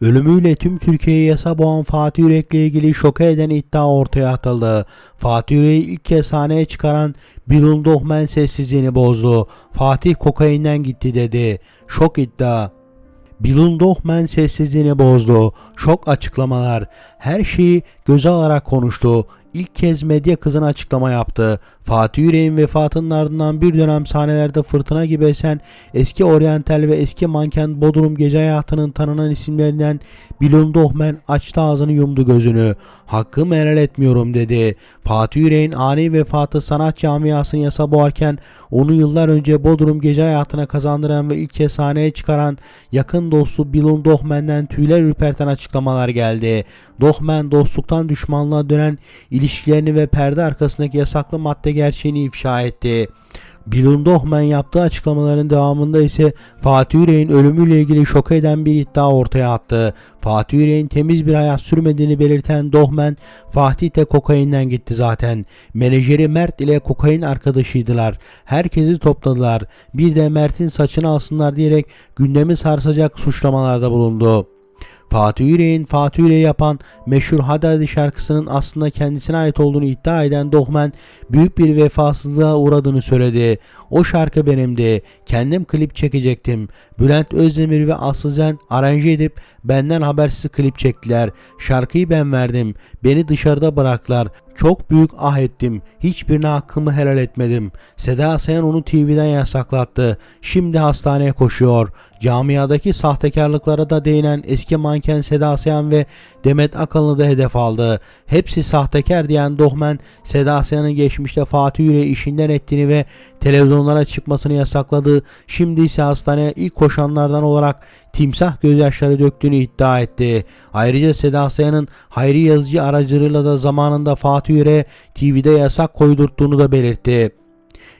Ölümüyle tüm Türkiye'yi yasa boğan Fatih Yürek'le ilgili şoka eden iddia ortaya atıldı. Fatih Yürek'i ilk kez sahneye çıkaran Bilal Dohmen sessizliğini bozdu. Fatih kokainden gitti dedi. Şok iddia. Bilal Dohmen sessizliğini bozdu. Şok açıklamalar. Her şeyi göze alarak konuştu. İlk kez medya kızına açıklama yaptı. Fatih Yüreğin vefatının ardından bir dönem sahnelerde fırtına gibi esen eski oryantal ve eski manken Bodrum gece hayatının tanınan isimlerinden Bilal Dohmen açtı ağzını yumdu gözünü. Hakkımı helal etmiyorum dedi. Fatih Yüreğin ani vefatı sanat camiasını yasa boğarken onu yıllar önce Bodrum gece hayatına kazandıran ve ilk kez sahneye çıkaran yakın dostu Bilal Dohmen'den tüyler ürperten açıklamalar geldi. Dohmen dostluktan düşmanlığa dönen ilişkilerini ve perde arkasındaki yasaklı madde gerçeğini ifşa etti. Bilal Dohmen yaptığı açıklamaların devamında ise Fatih Yüreğin ölümüyle ilgili şok eden bir iddia ortaya attı. Fatih Yüreğin temiz bir hayat sürmediğini belirten Dohmen, Fatih de kokainden gitti zaten. Menajeri Mert ile kokain arkadaşıydılar. Herkesi topladılar. Bir de Mert'in saçını alsınlar diyerek gündemi sarsacak suçlamalarda bulundu. Fatih Yüreğin Fatih Yüreği yapan meşhur Hadi şarkısının aslında kendisine ait olduğunu iddia eden Dohmen büyük bir vefasızlığa uğradığını söyledi. O şarkı benimdi. Kendim klip çekecektim. Bülent Özdemir ve Aslı Zen aranje edip benden habersiz klip çektiler. Şarkıyı ben verdim. Beni dışarıda bıraktılar. Çok büyük ah ettim. Hiçbirine hakkımı helal etmedim. Seda Sayan onu TV'den yasaklattı. Şimdi hastaneye koşuyor. Camiadaki sahtekarlıklara da değinen eski manken Seda Sayan ve Demet Akalın'ı da hedef aldı. Hepsi sahtekar diyen Dohmen, Seda Sayan'ın geçmişte Fatih Yüreği işinden ettiğini ve televizyonlara çıkmasını yasakladı. Şimdi ise hastaneye ilk koşanlardan olarak timsah gözyaşları döktüğünü iddia etti. Ayrıca Seda Sayan'ın Hayri Yazıcı aracılığıyla da zamanında Fatih Yüreğe TV'de yasak koydurttuğunu da belirtti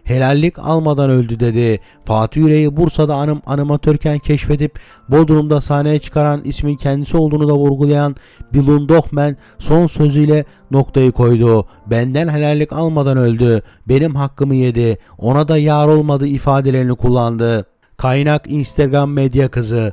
helallik almadan öldü dedi. Fatih Yüreği Bursa'da anım animatörken keşfedip Bodrum'da sahneye çıkaran ismin kendisi olduğunu da vurgulayan Bilun Dohmen son sözüyle noktayı koydu. Benden helallik almadan öldü. Benim hakkımı yedi. Ona da yar olmadı ifadelerini kullandı. Kaynak Instagram medya kızı.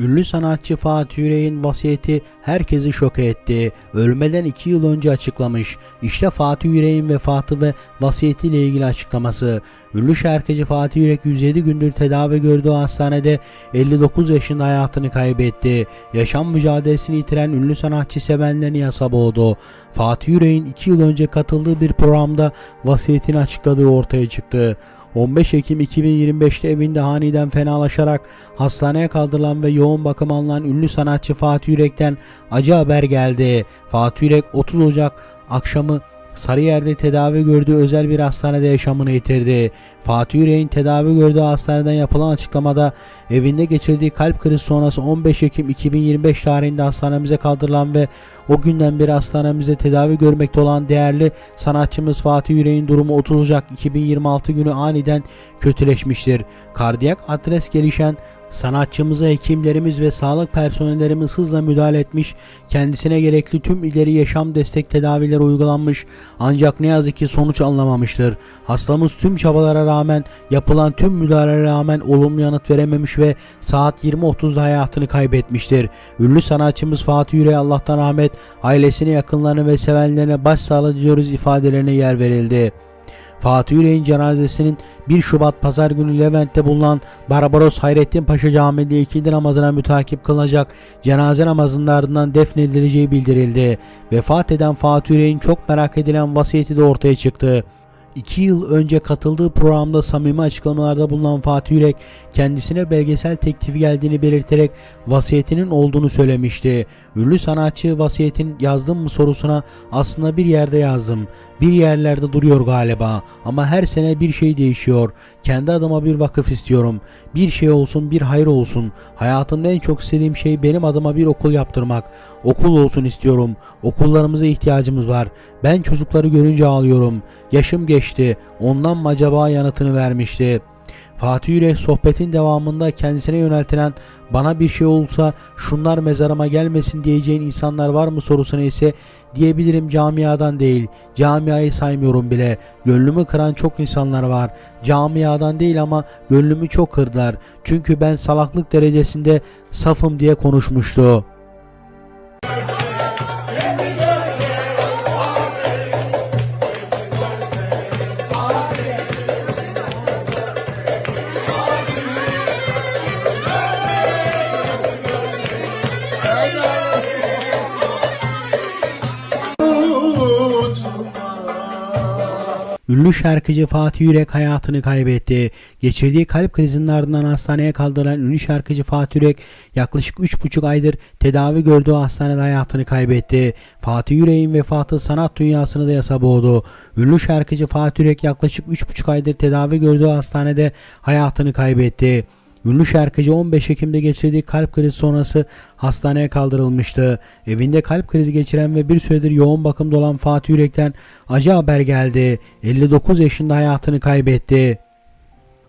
Ünlü sanatçı Fatih Yüreğin vasiyeti herkesi şok etti. Ölmeden 2 yıl önce açıklamış. İşte Fatih Yüreğin vefatı ve vasiyetiyle ilgili açıklaması. Ünlü şarkıcı Fatih Yürek 107 gündür tedavi gördüğü hastanede 59 yaşında hayatını kaybetti. Yaşam mücadelesini yitiren ünlü sanatçı sevenlerini yasa boğdu. Fatih Yüreğin 2 yıl önce katıldığı bir programda vasiyetini açıkladığı ortaya çıktı. 15 Ekim 2025'te evinde haniden fenalaşarak hastaneye kaldırılan ve yoğun bakım alınan ünlü sanatçı Fatih Yürek'ten acı haber geldi. Fatih Yürek 30 Ocak akşamı Sarıyer'de tedavi gördüğü özel bir hastanede yaşamını yitirdi. Fatih Yüreğin tedavi gördüğü hastaneden yapılan açıklamada evinde geçirdiği kalp krizi sonrası 15 Ekim 2025 tarihinde hastanemize kaldırılan ve o günden beri hastanemizde tedavi görmekte olan değerli sanatçımız Fatih Yüreğin durumu 30 Ocak 2026 günü aniden kötüleşmiştir. Kardiyak adres gelişen Sanatçımıza hekimlerimiz ve sağlık personellerimiz hızla müdahale etmiş, kendisine gerekli tüm ileri yaşam destek tedavileri uygulanmış ancak ne yazık ki sonuç alınamamıştır. Hastamız tüm çabalara rağmen yapılan tüm müdahalelere rağmen olumlu yanıt verememiş ve saat 20.30'da hayatını kaybetmiştir. Ünlü sanatçımız Fatih Yüreğe Allah'tan rahmet, ailesine yakınlarına ve sevenlerine başsağlığı diliyoruz ifadelerine yer verildi. Fatih Yüreğin cenazesinin 1 Şubat Pazar günü Levent'te bulunan Barbaros Hayrettin Paşa Camii'nde ikindi namazına mütakip kılınacak cenaze namazının ardından defnedileceği bildirildi. Vefat eden Fatih Yüreğin çok merak edilen vasiyeti de ortaya çıktı. 2 yıl önce katıldığı programda samimi açıklamalarda bulunan Fatih Yürek kendisine belgesel teklifi geldiğini belirterek vasiyetinin olduğunu söylemişti. Ünlü sanatçı vasiyetin yazdım mı sorusuna aslında bir yerde yazdım. Bir yerlerde duruyor galiba ama her sene bir şey değişiyor. Kendi adıma bir vakıf istiyorum. Bir şey olsun bir hayır olsun. Hayatımda en çok istediğim şey benim adıma bir okul yaptırmak. Okul olsun istiyorum. Okullarımıza ihtiyacımız var. Ben çocukları görünce ağlıyorum. Yaşım geçti. Ondan mı acaba yanıtını vermişti. Fatih Yürek sohbetin devamında kendisine yöneltilen bana bir şey olsa şunlar mezarıma gelmesin diyeceğin insanlar var mı sorusuna ise diyebilirim camiadan değil. Camiayı saymıyorum bile. Gönlümü kıran çok insanlar var. Camiadan değil ama gönlümü çok kırdılar. Çünkü ben salaklık derecesinde safım diye konuşmuştu. Ünlü şarkıcı Fatih Yürek hayatını kaybetti. Geçirdiği kalp krizinin ardından hastaneye kaldırılan ünlü şarkıcı Fatih Yürek yaklaşık 3,5 aydır tedavi gördüğü hastanede hayatını kaybetti. Fatih Yürek'in vefatı sanat dünyasını da yasa boğdu. Ünlü şarkıcı Fatih Yürek yaklaşık 3,5 aydır tedavi gördüğü hastanede hayatını kaybetti. Ünlü şarkıcı 15 Ekim'de geçirdiği kalp krizi sonrası hastaneye kaldırılmıştı. Evinde kalp krizi geçiren ve bir süredir yoğun bakımda olan Fatih Yürek'ten acı haber geldi. 59 yaşında hayatını kaybetti.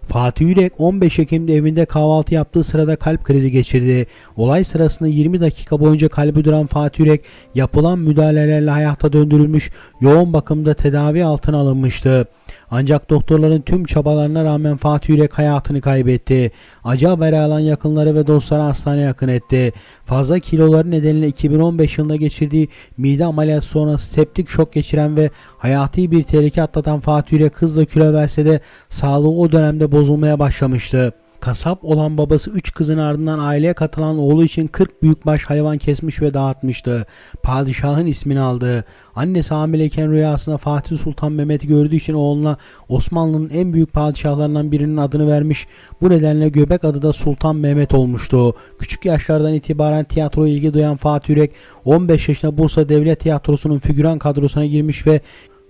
Fatih Yürek 15 Ekim'de evinde kahvaltı yaptığı sırada kalp krizi geçirdi. Olay sırasında 20 dakika boyunca kalbi duran Fatih Yürek yapılan müdahalelerle hayata döndürülmüş yoğun bakımda tedavi altına alınmıştı. Ancak doktorların tüm çabalarına rağmen Fatih Yürek hayatını kaybetti. Acı haberi alan yakınları ve dostları hastaneye yakın etti. Fazla kiloları nedeniyle 2015 yılında geçirdiği mide ameliyatı sonrası septik şok geçiren ve hayati bir tehlike atlatan Fatih Yürek hızla kilo verse de sağlığı o dönemde bozulmaya başlamıştı. Kasap olan babası 3 kızın ardından aileye katılan oğlu için 40 büyükbaş hayvan kesmiş ve dağıtmıştı. Padişahın ismini aldı. Annesi hamileyken rüyasında Fatih Sultan Mehmet'i gördüğü için oğluna Osmanlı'nın en büyük padişahlarından birinin adını vermiş. Bu nedenle Göbek adı da Sultan Mehmet olmuştu. Küçük yaşlardan itibaren tiyatroya ilgi duyan Fatih Yürek 15 yaşında Bursa Devlet Tiyatrosu'nun figüran kadrosuna girmiş ve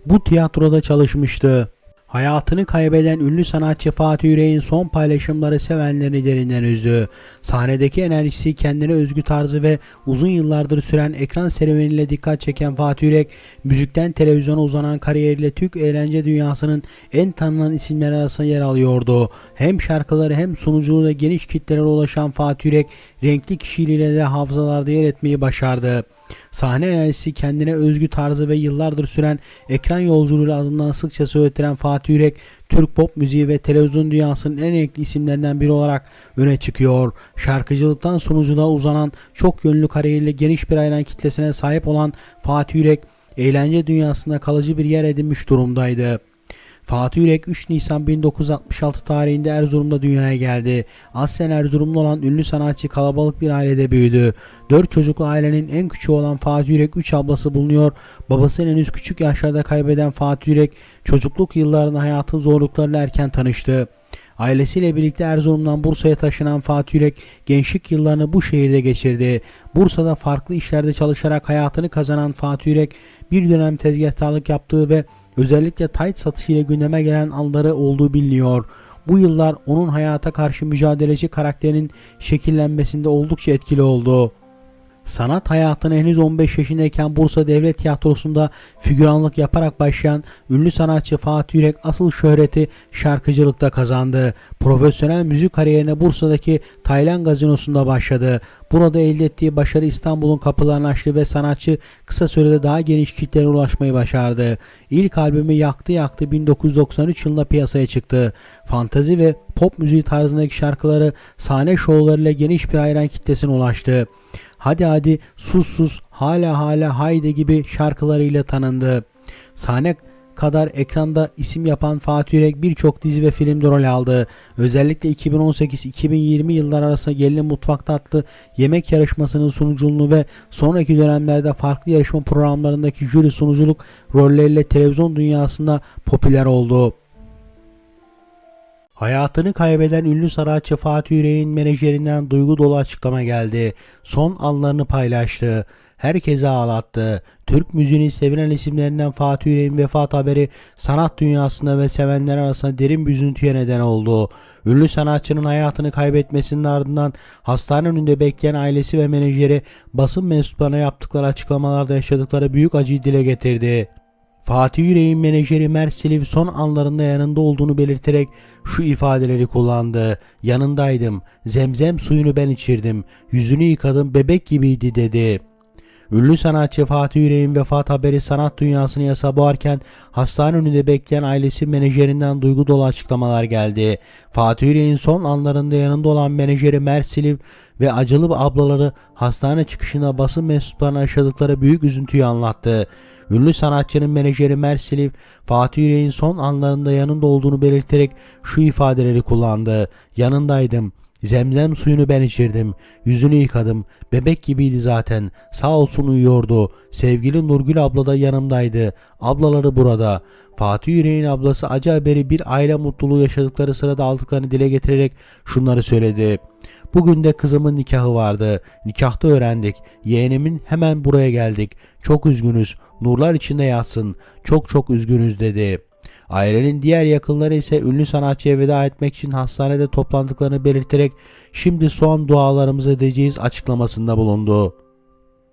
bu tiyatroda çalışmıştı. Hayatını kaybeden ünlü sanatçı Fatih Yürek'in son paylaşımları sevenlerini derinden üzdü. Sahnedeki enerjisi, kendine özgü tarzı ve uzun yıllardır süren ekran serüveniyle dikkat çeken Fatih Yürek, müzikten televizyona uzanan kariyeriyle Türk eğlence dünyasının en tanınan isimleri arasında yer alıyordu. Hem şarkıları hem sunuculuğuyla geniş kitlelere ulaşan Fatih Yürek, renkli kişiliğiyle de hafızalarda yer etmeyi başardı. Sahne enerjisi kendine özgü tarzı ve yıllardır süren ekran yolculuğuyla adından sıkça söylettiren Fatih Yürek, Türk pop müziği ve televizyon dünyasının en renkli isimlerinden biri olarak öne çıkıyor. Şarkıcılıktan sunuculuğa uzanan çok yönlü kariyeriyle geniş bir hayran kitlesine sahip olan Fatih Yürek, eğlence dünyasında kalıcı bir yer edinmiş durumdaydı. Fatih Yürek 3 Nisan 1966 tarihinde Erzurum'da dünyaya geldi. Aslen Erzurumlu olan ünlü sanatçı kalabalık bir ailede büyüdü. 4 çocuklu ailenin en küçüğü olan Fatih Yürek 3 ablası bulunuyor. Babasını henüz küçük yaşlarda kaybeden Fatih Yürek çocukluk yıllarında hayatın zorluklarıyla erken tanıştı. Ailesiyle birlikte Erzurum'dan Bursa'ya taşınan Fatih Yürek gençlik yıllarını bu şehirde geçirdi. Bursa'da farklı işlerde çalışarak hayatını kazanan Fatih Yürek bir dönem tezgahtarlık yaptığı ve özellikle tayt satışıyla gündeme gelen anları olduğu biliniyor. Bu yıllar onun hayata karşı mücadeleci karakterinin şekillenmesinde oldukça etkili oldu. Sanat hayatına henüz 15 yaşındayken Bursa Devlet Tiyatrosu'nda figüranlık yaparak başlayan ünlü sanatçı Fatih Yürek asıl şöhreti şarkıcılıkta kazandı. Profesyonel müzik kariyerine Bursa'daki Taylan Gazinosu'nda başladı. Burada elde ettiği başarı İstanbul'un kapılarını açtı ve sanatçı kısa sürede daha geniş kitlere ulaşmayı başardı. İlk albümü Yaktı Yaktı 1993 yılında piyasaya çıktı. Fantazi ve pop müziği tarzındaki şarkıları sahne şovlarıyla geniş bir hayran kitlesine ulaştı. Hadi hadi sus sus hala hala haydi gibi şarkılarıyla tanındı. Sahne kadar ekranda isim yapan Fatih Yürek birçok dizi ve filmde rol aldı. Özellikle 2018-2020 yıllar arasında Gelin Mutfakta adlı yemek yarışmasının sunuculuğunu ve sonraki dönemlerde farklı yarışma programlarındaki jüri sunuculuk rolleriyle televizyon dünyasında popüler oldu. Hayatını kaybeden ünlü sanatçı Fatih Yürek'in menajerinden duygu dolu açıklama geldi. Son anlarını paylaştı. Herkese ağlattı. Türk müziğinin sevilen isimlerinden Fatih Yürek'in vefat haberi sanat dünyasında ve sevenler arasında derin bir üzüntüye neden oldu. Ünlü sanatçının hayatını kaybetmesinin ardından hastane önünde bekleyen ailesi ve menajeri basın mensuplarına yaptıkları açıklamalarda yaşadıkları büyük acıyı dile getirdi. Fatih Yüreğin menajeri Mert son anlarında yanında olduğunu belirterek şu ifadeleri kullandı. Yanındaydım. Zemzem suyunu ben içirdim. Yüzünü yıkadım bebek gibiydi dedi. Ünlü sanatçı Fatih Yüreğin vefat haberi sanat dünyasını yasa boğarken hastane önünde bekleyen ailesi menajerinden duygu dolu açıklamalar geldi. Fatih Yüreğin son anlarında yanında olan menajeri Mert Siliv ve acılı ablaları hastane çıkışında basın mensuplarına yaşadıkları büyük üzüntüyü anlattı. Ünlü sanatçının menajeri Mert Siliv, Fatih Yüreğin son anlarında yanında olduğunu belirterek şu ifadeleri kullandı. Yanındaydım. Zemzem suyunu ben içirdim. Yüzünü yıkadım. Bebek gibiydi zaten. Sağ olsun uyuyordu. Sevgili Nurgül abla da yanımdaydı. Ablaları burada. Fatih Yüreğin ablası acı haberi bir aile mutluluğu yaşadıkları sırada aldıklarını dile getirerek şunları söyledi. Bugün de kızımın nikahı vardı. Nikahta öğrendik. Yeğenimin hemen buraya geldik. Çok üzgünüz. Nurlar içinde yatsın. Çok çok üzgünüz dedi. Ailenin diğer yakınları ise ünlü sanatçıya veda etmek için hastanede toplandıklarını belirterek şimdi son dualarımızı edeceğiz açıklamasında bulundu.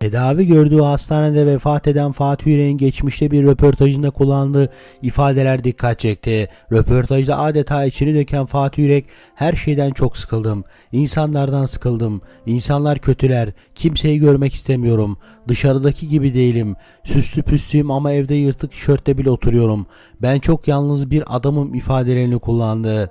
Tedavi gördüğü hastanede vefat eden Fatih Yüreğin geçmişte bir röportajında kullandığı ifadeler dikkat çekti. Röportajda adeta içini döken Fatih Yürek her şeyden çok sıkıldım. İnsanlardan sıkıldım. İnsanlar kötüler. Kimseyi görmek istemiyorum. Dışarıdaki gibi değilim. Süslü püslüyüm ama evde yırtık tişörtte bile oturuyorum. Ben çok yalnız bir adamım ifadelerini kullandı.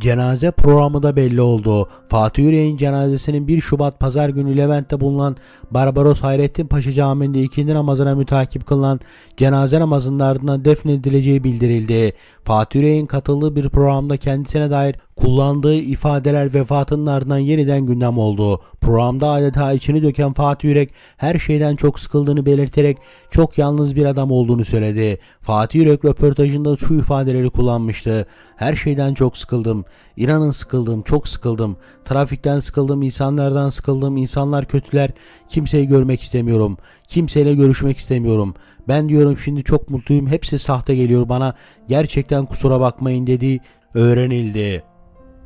Cenaze programı da belli oldu. Fatih Yüreğin cenazesinin 1 Şubat pazar günü Levent'te bulunan Barbaros Hayrettin Paşa Camii'nde ikindi namazına mütakip kılınan cenaze namazının ardından defnedileceği bildirildi. Fatih Yüreğin katıldığı bir programda kendisine dair kullandığı ifadeler vefatının ardından yeniden gündem oldu. Programda adeta içini döken Fatih Yürek her şeyden çok sıkıldığını belirterek çok yalnız bir adam olduğunu söyledi. Fatih Yürek röportajında şu ifadeleri kullanmıştı. Her şeyden çok sıkıldım. İnanın sıkıldım, çok sıkıldım. Trafikten sıkıldım, insanlardan sıkıldım. İnsanlar kötüler. Kimseyi görmek istemiyorum. Kimseyle görüşmek istemiyorum. Ben diyorum şimdi çok mutluyum. Hepsi sahte geliyor bana. Gerçekten kusura bakmayın dediği öğrenildi.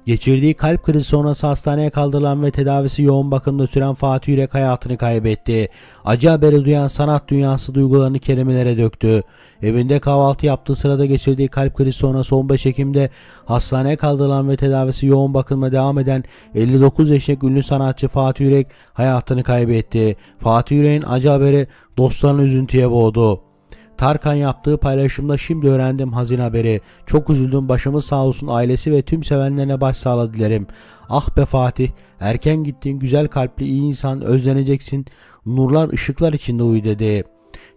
Geçirdiği kalp krizi sonrası hastaneye kaldırılan ve tedavisi yoğun bakımda süren Fatih Yürek hayatını kaybetti. Acı haberi duyan sanat dünyası duygularını kelimelere döktü. Evinde kahvaltı yaptığı sırada geçirdiği kalp krizi sonrası 15 Ekim'de hastaneye kaldırılan ve tedavisi yoğun bakımda devam eden 59 yaşındaki ünlü sanatçı Fatih Yürek hayatını kaybetti. Fatih Yürek'in acı haberi dostlarını üzüntüye boğdu. Tarkan yaptığı paylaşımda şimdi öğrendim hazin haberi. Çok üzüldüm başımız sağ olsun ailesi ve tüm sevenlerine başsağlığı dilerim. Ah be Fatih erken gittin güzel kalpli iyi insan özleneceksin. Nurlar ışıklar içinde uyu dedi.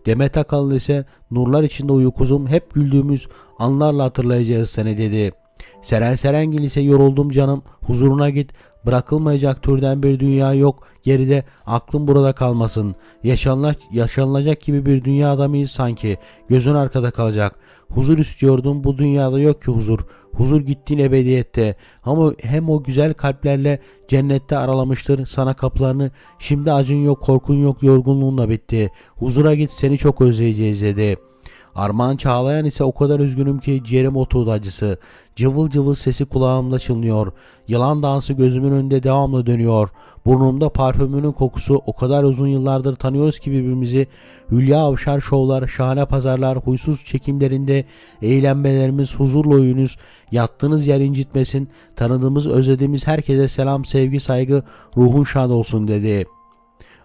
Demet Akalın ise nurlar içinde uyu kuzum hep güldüğümüz anlarla hatırlayacağız seni dedi. Seren Serengil ise yoruldum canım huzuruna git bırakılmayacak türden bir dünya yok geride aklın burada kalmasın. Yaşanla, yaşanılacak gibi bir dünya adamıyız sanki gözün arkada kalacak. Huzur istiyordum bu dünyada yok ki huzur. Huzur gittiğin ebediyette ama hem o güzel kalplerle cennette aralamıştır sana kapılarını. Şimdi acın yok korkun yok yorgunluğun bitti. Huzura git seni çok özleyeceğiz dedi.'' Armağan Çağlayan ise o kadar üzgünüm ki ciğerim oturdu acısı. Cıvıl cıvıl sesi kulağımda çınlıyor. Yılan dansı gözümün önünde devamlı dönüyor. Burnumda parfümünün kokusu o kadar uzun yıllardır tanıyoruz ki birbirimizi. Hülya Avşar şovlar, şahane pazarlar, huysuz çekimlerinde eğlenmelerimiz, huzurlu oyunuz, yattığınız yer incitmesin, tanıdığımız, özlediğimiz herkese selam, sevgi, saygı, ruhun şad olsun dedi.''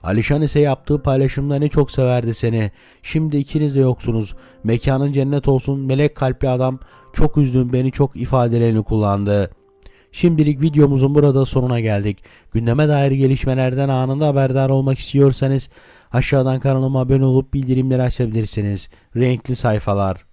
Alişan ise yaptığı paylaşımda ne çok severdi seni. Şimdi ikiniz de yoksunuz. Mekanın cennet olsun melek kalpli adam çok üzdün beni çok ifadelerini kullandı. Şimdilik videomuzun burada sonuna geldik. Gündeme dair gelişmelerden anında haberdar olmak istiyorsanız aşağıdan kanalıma abone olup bildirimleri açabilirsiniz. Renkli sayfalar.